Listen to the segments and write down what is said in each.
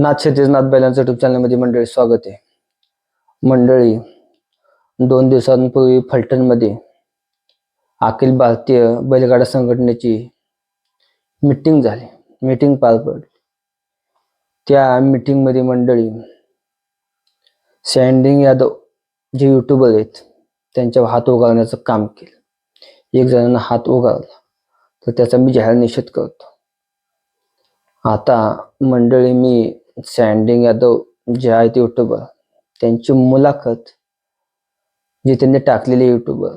नाथ क्षत्रिय नाथ बैलांचं युट्यूब चॅनलमध्ये मंडळी स्वागत आहे. मंडळी दोन दिवसांपूर्वी फलटणमध्ये अखिल भारतीय बैलगाडा संघटनेची मीटिंग झाली. मीटिंग पार पडली. त्या मीटिंगमध्ये मंडळी सँडिंग यादव जे युट्यूबर आहेत त्यांच्यावर हात उगारण्याचं काम केलं. एक जणांना हात उगारला तर त्याचा मी जाहीर निषेध करतो. आता मंडळी मी सँडिंग यादव जे आहेत युट्यूबर. त्यांची मुलाखत जी त्यांनी टाकलेली युट्यूबर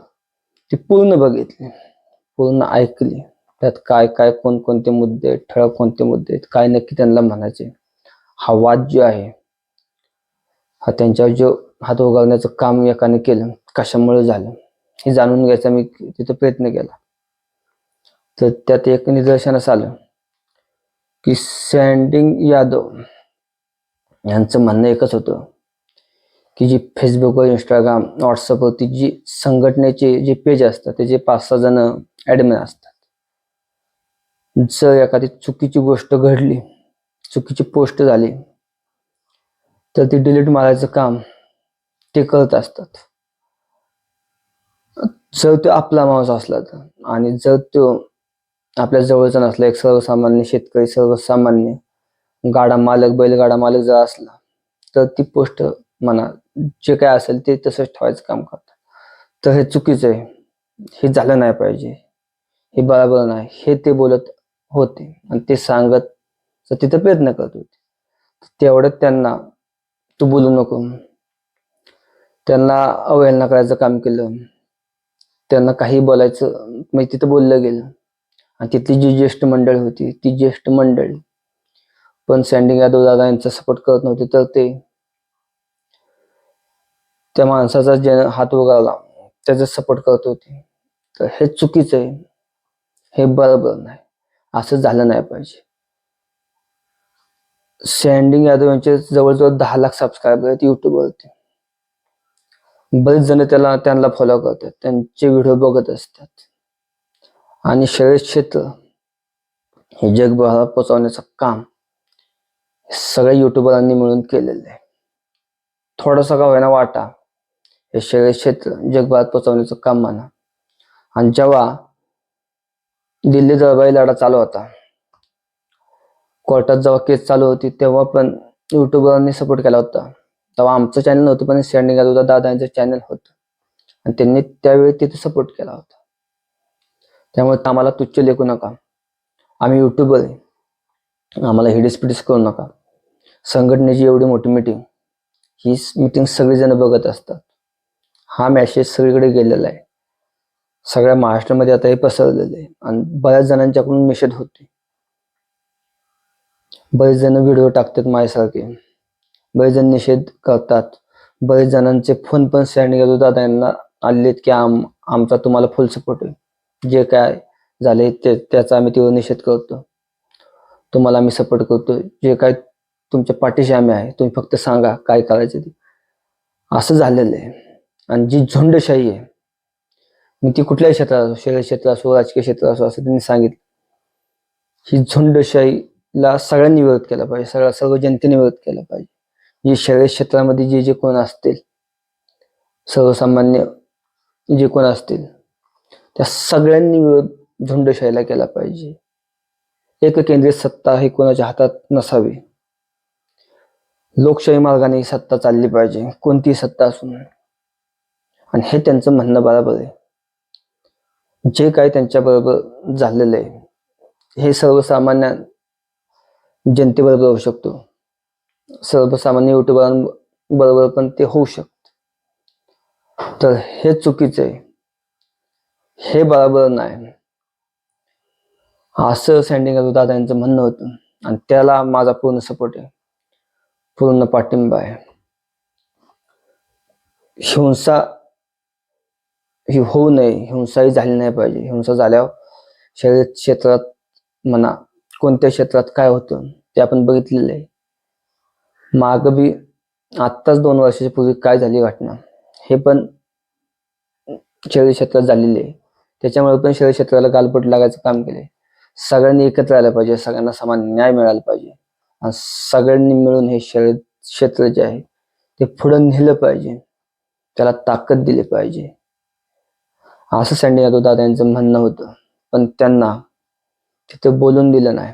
ती पूर्ण बघितली पूर्ण ऐकली. त्यात काय काय कोणकोणते मुद्दे आहेत ठळक कोणते मुद्दे आहेत काय नक्की त्यांना म्हणायचे. हा वाद जो आहे हा त्यांच्यावर जो हात उगारण्याचं काम एकाने केलं कशामुळे झालं हे जाणून घ्यायचा मी तिथं प्रयत्न केला. तर त्यात एक निदर्शनास आलं की सँडिंग यादव यांचं म्हणणं एकच होतं की जी फेसबुकवर इंस्टाग्राम व्हॉट्सअपवरती जी संघटनेचे जे पेज असतात त्याचे पाच सहा जण ॲडमिन असतात. जर एखादी चुकीची गोष्ट घडली चुकीची पोस्ट झाली तर ती डिलीट मारायचं काम ते करत असतात. जर तो आपला माणूस असला तर. आणि जर तो आपल्या जवळचा नसला एक सर्वसामान्य शेतकरी सर्वसामान्य गाडा मालक बैलगाडा मालक जर असला तर ती पोस्ट म्हणा जे काय असेल ते तसंच ठेवायचं काम करतात. तर हे चुकीचं आहे. हे झालं नाही पाहिजे. हे बरोबर नाही. हे ते बोलत होते आणि ते सांगत तर तिथं प्रयत्न करत होते. तेवढ्यात त्यांना तू बोलू नको. त्यांना अवहेलना करायचं काम केलं. त्यांना काही बोलायचं म्हणजे तिथं बोललं गेलं. आणि तिथली जी ज्येष्ठ मंडळी होती ती ज्येष्ठ मंडळी पण सँडिंग यादव दादा यांचा सपोर्ट करत नव्हते तर ते त्या माणसाचा जे हात वगळला त्याचा सपोर्ट करत होते. तर हे चुकीचं आहे. हे बरोबर नाही. असं झालं नाही पाहिजे. सँडिंग यादव यांचे जवळजवळ दहा लाख सबस्क्रायबर आहेत युट्यूबवरती बरेच जण त्याला त्यांना फॉलो करतात. त्यांचे व्हिडिओ बघत असतात. आणि शरीर क्षेत्र हे जगभरात पोचवण्याचं काम सगळ्या युट्यूबरांनी मिळून केलेलं आहे. थोडासा का होईना वाटा. हे सगळे क्षेत्र जगभरात पोचवण्याचं काम म्हणा. आणि जेव्हा दिल्ली दरबारी लढा चालू होता कोर्टात जेव्हा केस चालू होती तेव्हा पण युट्यूबरांनी सपोर्ट केला होता. तेव्हा आमचं चॅनल नव्हतं पण स्टँडिंग होता दादांचं चॅनल होतं. आणि त्यांनी त्यावेळी तिथे सपोर्ट केला होता. त्यामुळे आम्हाला तुच्छ लेखू नका. आम्ही युट्यूबर आहे. आम्हाला हिडीस करू नका. संघटनेची एवढी मोठी मीटिंग ही मीटिंग सगळेजण बघत असतात. हा मॅसेज सगळीकडे गेलेला आहे. सगळ्या महाराष्ट्रामध्ये आता हे पसरलेलं आहे. आणि बऱ्याच जणांच्याकडून निषेध होते. बरेच जण व्हिडिओ टाकतात माझ्यासारखे. बरेच जण निषेध करतात. बरेच जणांचे फोन पण स्टँडिंग गेलो दादा यांना आलेत की आम आमचा तुम्हाला फुल सपोर्ट आहे. जे काय झाले ते त्याचा आम्ही तीव्र निषेध करतो. तुम्हाला आम्ही सपोर्ट करतो. जे काय तुमच्या पाठीशी आम्ही आहे. तुम्ही फक्त सांगा काय करायचं ते. असं झालेलं आहे. आणि जी झुंडशाही आहे मग ती कुठल्याही क्षेत्रात असो शहरी क्षेत्र असो राजकीय क्षेत्र असो असं त्यांनी सांगितलं. ही झुंडशाहीला सगळ्यांनी विरोध केला पाहिजे. सगळ्या सर्व जनतेने विरोध केला पाहिजे. जे शहरी क्षेत्रामध्ये जे जे कोण असतील सर्वसामान्य जे कोण असतील त्या सगळ्यांनी विरोध झुंडशाहीला केला पाहिजे. एक केंद्रीय सत्ता ही कोणाच्या हातात नसावी. लोकशाही मार्गाने सत्ता चालली पाहिजे कोणती सत्ता असून. आणि हे त्यांचं म्हणणं बरोबर आहे. जे काही त्यांच्या बरोबर झालेलं आहे हे सर्वसामान्य जनतेबरोबर होऊ शकतो. सर्वसामान्य युट्यूबरांबरोबर पण ते होऊ शकत. तर हे चुकीचं आहे. हे बरोबर नाही. असं सँडिंग दादा यांचं म्हणणं होतं. आणि त्याला माझा पूर्ण सपोर्ट आहे. पूर्ण पाठिंबा आहे. हिंसा ही होऊ नये हिंसाही झाली नाही पाहिजे. हिंसा झाल्यावर शरीर क्षेत्रात म्हणा कोणत्या क्षेत्रात काय होतं ते आपण बघितलेलं आहे. माग बी आत्ताच दोन वर्षाच्या पूर्वी काय झाली घटना हे पण शहरी क्षेत्रात झालेली आहे. त्याच्यामुळे पण शहरी क्षेत्राला गालबोट लागायचं काम केले सगळ्यांनी एकत्र आलं पाहिजे सगळ्यांना समान न्याय मिळाला पाहिजे. सगळ्यांनी मिळून हे शे- क्षेत्र जे आहे ते पुढं नेलं पाहिजे. त्याला ताकद दिली पाहिजे. असं सँडी यादव दादा यांचं म्हणणं होतं. पण त्यांना तिथे बोलून दिलं नाही.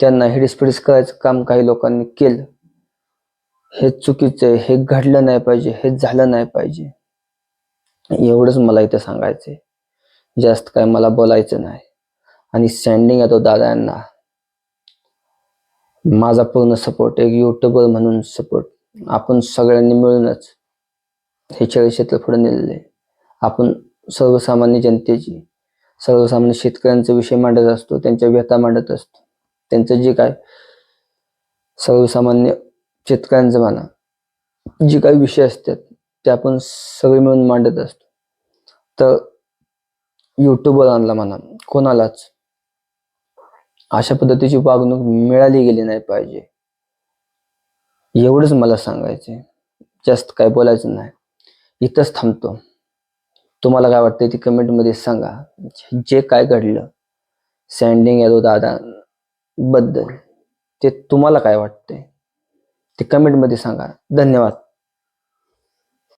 त्यांना हिडीसपिडीस करायचं काम काही लोकांनी केलं. हे चुकीचं आहे. हे घडलं नाही पाहिजे. हे झालं नाही पाहिजे. एवढंच मला इथं सांगायचंय. जास्त काय मला बोलायचं नाही. आणि सँडिंग यादव दादा यांना माझा पूर्ण सपोर्ट एक युट्यूबर म्हणून सपोर्ट आपण सगळ्यांनी मिळूनच हे खेळ क्षेत्र पुढे नेलेले आपण सर्वसामान्य जनतेची सर्वसामान्य शेतकऱ्यांचा विषय मांडत असतो त्यांच्या व्यथा मांडत असतो. त्यांचं जे काय सर्वसामान्य शेतकऱ्यांचं म्हणा जे काही विषय असतात ते आपण सगळे मिळून मांडत असतो. तर युट्यूबरांना म्हणा कोणालाच. अशा पद्धतीची वागणूक मिळाली गेली नाही पाहिजे. एवढंच मला सांगायचंय. जास्त काय बोलायचं नाही. इथंच थांबतो. तुम्हाला काय वाटतंय ते कमेंटमध्ये सांगा. जे काय घडलं सँडिंग यादव दादा बद्दल ते तुम्हाला काय वाटतंय? ते कमेंटमध्ये सांगा. धन्यवाद.